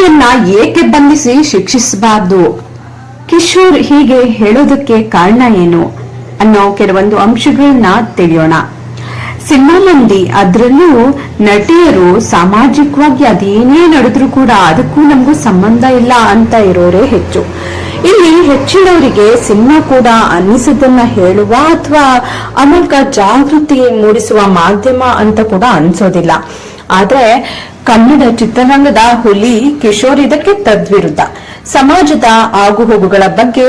ಮೋದಿಯನ್ನ ಏಕೆ ಬಂಧಿಸಿ ಶಿಕ್ಷಿಸಬಾರ್ದು? ಕಿಶೋರ್ ಹೀಗೆ ಹೇಳೋದಕ್ಕೆ ಕಾರಣ ಏನು ಅನ್ನೋ ಕೆಲವೊಂದು ಅಂಶಗಳನ್ನ ತಿಳಿಯೋಣ. ಸಿನಿಮಾ ಮಂದಿ ಅದರಲ್ಲೂ ನಟಿಯರು ಸಾಮಾಜಿಕವಾಗಿ ಅದೇನೇ ನಡೆದ್ರು ಕೂಡ ಅದಕ್ಕೂ ನಮಗೂ ಸಂಬಂಧ ಇಲ್ಲ ಅಂತ ಇರೋರೇ ಹೆಚ್ಚು. ಇಲ್ಲಿ ಹೆಚ್ಚಿನವರಿಗೆ ಸಿನಿಮಾ ಕೂಡ ಅನ್ನಿಸದನ್ನ ಹೇಳುವ ಅಥವಾ ಅನೇಕ ಜಾಗೃತಿ ಮೂಡಿಸುವ ಮಾಧ್ಯಮ ಅಂತ ಕೂಡ ಅನ್ಸೋದಿಲ್ಲ. ಆದ್ರೆ ಕನ್ನಡ ಚಿತ್ರರಂಗದ ಹುಲಿ, ಕಿಶೋರ್ ಇದಕ್ಕೆ ತದ್ವಿರುದ್ಧ. ಸಮಾಜದ ಆಗುಹೋಗುಗಳ ಬಗ್ಗೆ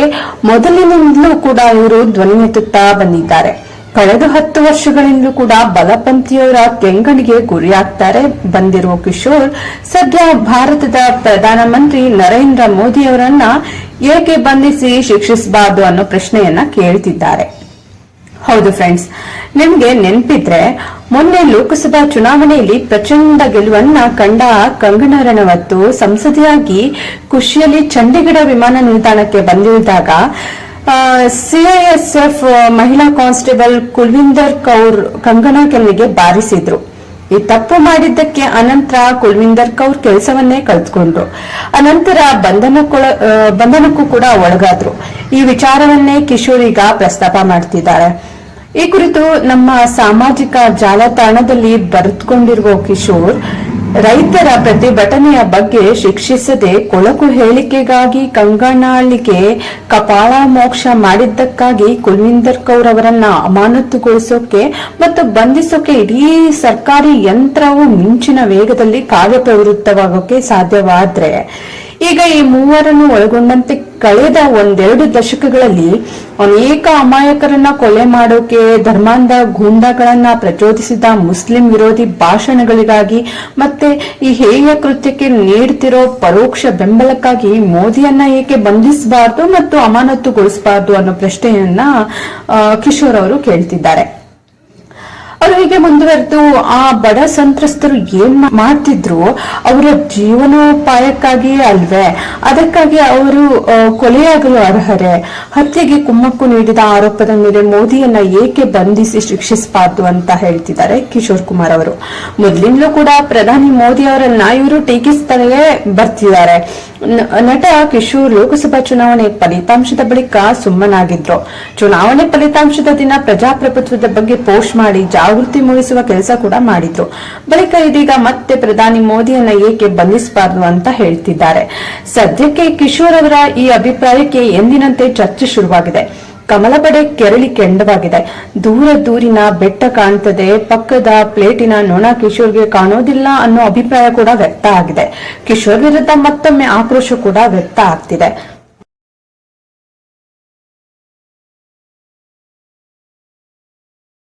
ಮೊದಲಿನಿಂದಲೂ ಕೂಡ ಇವರು ಧ್ವನಿ ಎತ್ತುತ್ತಾ ಬಂದಿದ್ದಾರೆ. ಕಳೆದ ಹತ್ತು ವರ್ಷಗಳಿಂದಲೂ ಕೂಡ ಬಲಪಂಥಿಯವರ ಕೆಂಗಣಿಗೆ ಗುರಿಯಾಗ್ತಾರೆ ಬಂದಿರುವ ಕಿಶೋರ್, ಸದ್ಯ ಭಾರತದ ಪ್ರಧಾನಮಂತ್ರಿ ನರೇಂದ್ರ ಮೋದಿಯವರನ್ನ ಏಕೆ ಬಂಧಿಸಿ ಶಿಕ್ಷಿಸಬಾರದು ಅನ್ನೋ ಪ್ರಶ್ನೆಯನ್ನ ಕೇಳ್ತಿದ್ದಾರೆ. ಹೌದು ಫ್ರೆಂಡ್ಸ್ ನಿಮ್ಗೆ ನೆನಪಿದ್ರೆ, ಮೊನ್ನೆ ಲೋಕಸಭಾ ಚುನಾವಣೆಯಲ್ಲಿ ಪ್ರಚಂಡ ಗೆಲುವನ್ನ ಕಂಡ ಕಂಗನಾ ರಣವತ್ತು ಸಂಸದೆಯಾಗಿ ಖುಷಿಯಲ್ಲಿ ಚಂಡೀಗಢ ವಿಮಾನ ನಿಲ್ದಾಣಕ್ಕೆ ಬಂದಿದ್ದಾಗ ಸಿಐಎಸ್ಎಫ್ ಮಹಿಳಾ ಕಾನ್ಸ್ಟೇಬಲ್ ಕುಲ್ವಿಂದರ್ ಕೌರ್ ಕಂಗನಾ ಕೆನ್ನಿಗೆ ಬಾರಿಸಿದ್ರು. ಈ ತಪ್ಪು ಮಾಡಿದ್ದಕ್ಕೆ ಅನಂತರ ಕುಲ್ವಿಂದರ್ ಕೌರ್ ಕೆಲಸವನ್ನೇ ಕಲ್ತ್ಕೊಂಡ್ರು ಅನಂತರ ಬಂಧನಕ್ಕೊಳ ಬಂಧನಕ್ಕೂ ಕೂಡ ಒಳಗಾದ್ರು. ಈ ವಿಚಾರವನ್ನೇ ಕಿಶೋರ್ ಈಗ ಪ್ರಸ್ತಾಪ ಮಾಡ್ತಿದ್ದಾರೆ. ಈ ಕುರಿತು ನಮ್ಮ ಸಾಮಾಜಿಕ ಜಾಲತಾಣದಲ್ಲಿ ಬರೆದುಕೊಂಡಿರುವ ಕಿಶೋರ್, ರೈತರ ಪ್ರತಿಭಟನೆಯ ಬಗ್ಗೆ ಶಿಕ್ಷಿಸದೆ ಕೊಳಕು ಹೇಳಿಕೆಗಾಗಿ ಕಂಗನಾಳಿಗೆ ಕಪಾಳ ಮೋಕ್ಷ ಮಾಡಿದ್ದಕ್ಕಾಗಿ ಕುಲ್ವಿಂದರ್ ಕೌರ್ ಅವರನ್ನ ಅಮಾನತುಗೊಳಿಸೋಕೆ ಮತ್ತು ಬಂಧಿಸೋಕೆ ಇಡೀ ಸರ್ಕಾರಿ ಯಂತ್ರವು ಮಿಂಚಿನ ವೇಗದಲ್ಲಿ ಕಾರ್ಯಪ್ರವೃತ್ತವಾಗೋಕೆ ಸಾಧ್ಯವಾದ್ರೆ ಈಗ ಈ ಮೂವರನ್ನು ಒಳಗೊಂಡಂತೆ ಕಳೆದ ಒಂದೆರಡು ದಶಕಗಳಲ್ಲಿ ಅನೇಕ ಅಮಾಯಕರನ್ನ ಕೊಲೆ ಮಾಡೋಕೆ, ಧರ್ಮಾಂಧ ಗೂಂಡಾಗಳನ್ನ ಪ್ರಚೋದಿಸಿದ ಮುಸ್ಲಿಂ ವಿರೋಧಿ ಭಾಷಣಗಳಿಗಾಗಿ ಮತ್ತೆ ಈ ಹೇಯ ಕೃತ್ಯಕ್ಕೆ ನೀಡ್ತಿರೋ ಪರೋಕ್ಷ ಬೆಂಬಲಕ್ಕಾಗಿ ಮೋದಿಯನ್ನ ಏಕೆ ಬಂಧಿಸಬಾರದು ಮತ್ತು ಅಮಾನತುಗೊಳಿಸಬಾರದು ಅನ್ನೋ ಪ್ರಶ್ನೆಯನ್ನ ಕಿಶೋರ್ ಅವರು ಕೇಳ್ತಿದ್ದಾರೆ. ಹೀಗೆ ಮುಂದುವರೆದು ಆ ಬಡ ಸಂತ್ರಸ್ತರು ಏನ್ ಮಾಡ್ತಿದ್ರು, ಅವರ ಜೀವನೋಪಾಯಕ್ಕಾಗಿಯೇ ಅಲ್ವೇ? ಅದಕ್ಕಾಗಿ ಅವರು ಕೊಲೆಯಾಗಲು ಅರ್ಹರೇ? ಹತ್ಯೆಗೆ ಕುಮ್ಮಕ್ಕು ನೀಡಿದ ಆರೋಪದ ಮೇಲೆ ಮೋದಿಯನ್ನ ಏಕೆ ಬಂಧಿಸಿ ಶಿಕ್ಷಿಸಬಾರ್ದು ಅಂತ ಹೇಳ್ತಿದ್ದಾರೆ ಕಿಶೋರ್ ಕುಮಾರ್ ಅವರು. ಮೊದಲಿಂದಲೂ ಕೂಡ ಪ್ರಧಾನಿ ಮೋದಿ ಅವರನ್ನ ಇವರು ಟೀಕಿಸ್ತಾನೆ ಬರ್ತಿದ್ದಾರೆ. ನಟ ಕಿಶೋರ್ ಲೋಕಸಭಾ ಚುನಾವಣೆ ಫಲಿತಾಂಶದ ಬಳಿಕ ಸುಮ್ಮನಾಗಿದ್ರು. ಚುನಾವಣೆ ಫಲಿತಾಂಶದ ದಿನ ಪ್ರಜಾಪ್ರಭುತ್ವದ ಬಗ್ಗೆ ಪೋಸ್ಟ್ ಮಾಡಿ ಜಾಗೃತಿ ಮೂಡಿಸುವ ಕೆಲಸ ಕೂಡ ಮಾಡಿದ್ರು ಬಳಿಕ ಇದೀಗ ಮತ್ತೆ ಪ್ರಧಾನಿ ಮೋದಿಯನ್ನ ಏಕೆ ಬಂಧಿಸಬಾರದು ಅಂತ ಹೇಳ್ತಿದ್ದಾರೆ. ಸದ್ಯಕ್ಕೆ ಕಿಶೋರ್ ಅವರ ಈ ಅಭಿಪ್ರಾಯಕ್ಕೆ ಎಂದಿನಂತೆ ಚರ್ಚೆ ಶುರುವಾಗಿದೆ. ಕಮಲ ಬಡೆ ಕೆರಳಿ ಕೆಂಡವಾಗಿದೆ. ದೂರ ದೂರಿನ ಬೆಟ್ಟ ಕಾಣ್ತದೆ, ಪಕ್ಕದ ಪ್ಲೇಟಿನ ನೊಣ ಕಿಶೋರ್ಗೆ ಕಾಣೋದಿಲ್ಲ ಅನ್ನೋ ಅಭಿಪ್ರಾಯ ಕೂಡ ವ್ಯಕ್ತ ಆಗಿದೆ. ಕಿಶೋರ್ ವಿರುದ್ಧ ಮತ್ತೊಮ್ಮೆ ಆಕ್ರೋಶ ಕೂಡ ವ್ಯಕ್ತ ಆಗ್ತಿದೆ.